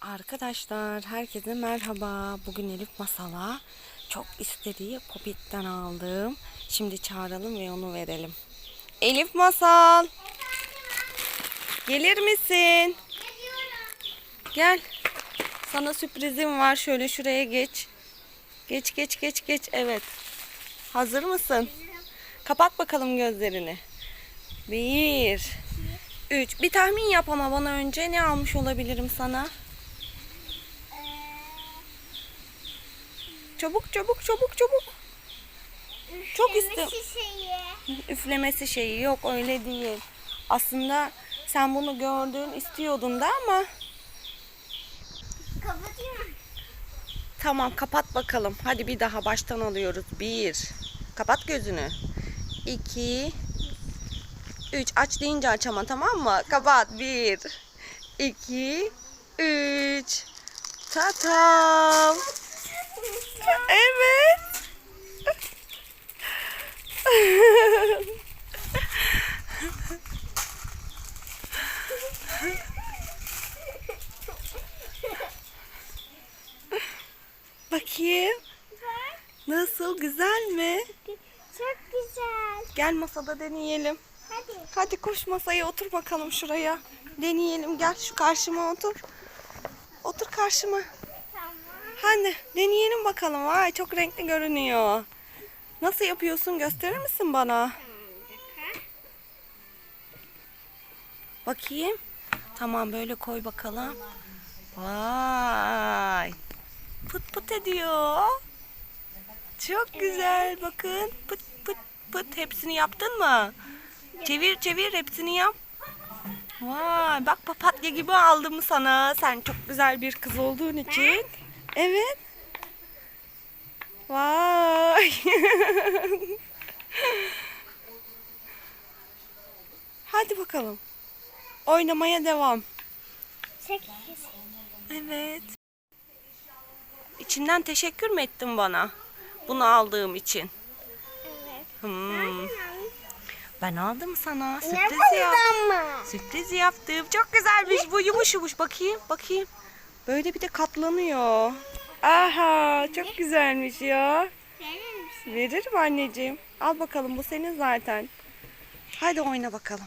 Arkadaşlar herkese merhaba. Bugün Elif Masal'a çok istediği popitten aldım. Şimdi çağıralım ve onu verelim. Elif Masal. Gelir misin? Gel. Sana sürprizim var. Şöyle şuraya geç. Geç geç geç geç. Evet. Hazır mısın? Kapat bakalım gözlerini. Bir. Üç. Bir tahmin yap ama bana önce ne almış olabilirim sana? Çabuk çabuk çabuk çabuk. Çok Üfleme isti- şişeyi. Üflemesi şeyi yok öyle değil. Aslında sen bunu gördün istiyordun da ama Kapatayım mı? tamam kapat bakalım. Hadi bir daha baştan alıyoruz. Bir. Kapat gözünü. İki. Üç. Aç deyince aç ama tamam mı? Kapat. Bir. iki, Üç. Tatam. Evet. Bakayım. Nasıl güzel mi? Çok güzel. Gel masada deneyelim. Hadi. Hadi koş masaya otur bakalım şuraya. Deneyelim gel şu karşıma otur. Otur karşıma. Hadi deneyelim bakalım. Vay çok renkli görünüyor. Nasıl yapıyorsun gösterir misin bana? Bakayım. Tamam böyle koy bakalım. Vay. Pıt pıt ediyor. Çok güzel bakın. Pıt pıt pıt hepsini yaptın mı? Çevir çevir hepsini yap. Vay bak papatya gibi aldım sana. Sen çok güzel bir kız olduğun için. Evet. Vay. Hadi bakalım. Oynamaya devam. Evet. İçinden teşekkür mü ettin bana? Bunu aldığım için. Evet. Hmm. Ben aldım sana. Sürpriz yap. mı? Sürpriz yaptım. Çok güzelmiş bu yumuş yumuş. Bakayım bakayım. Böyle bir de katlanıyor. Aha çok güzelmiş ya. Verir? Veririm anneciğim. Al bakalım bu senin zaten. Hadi oyna bakalım.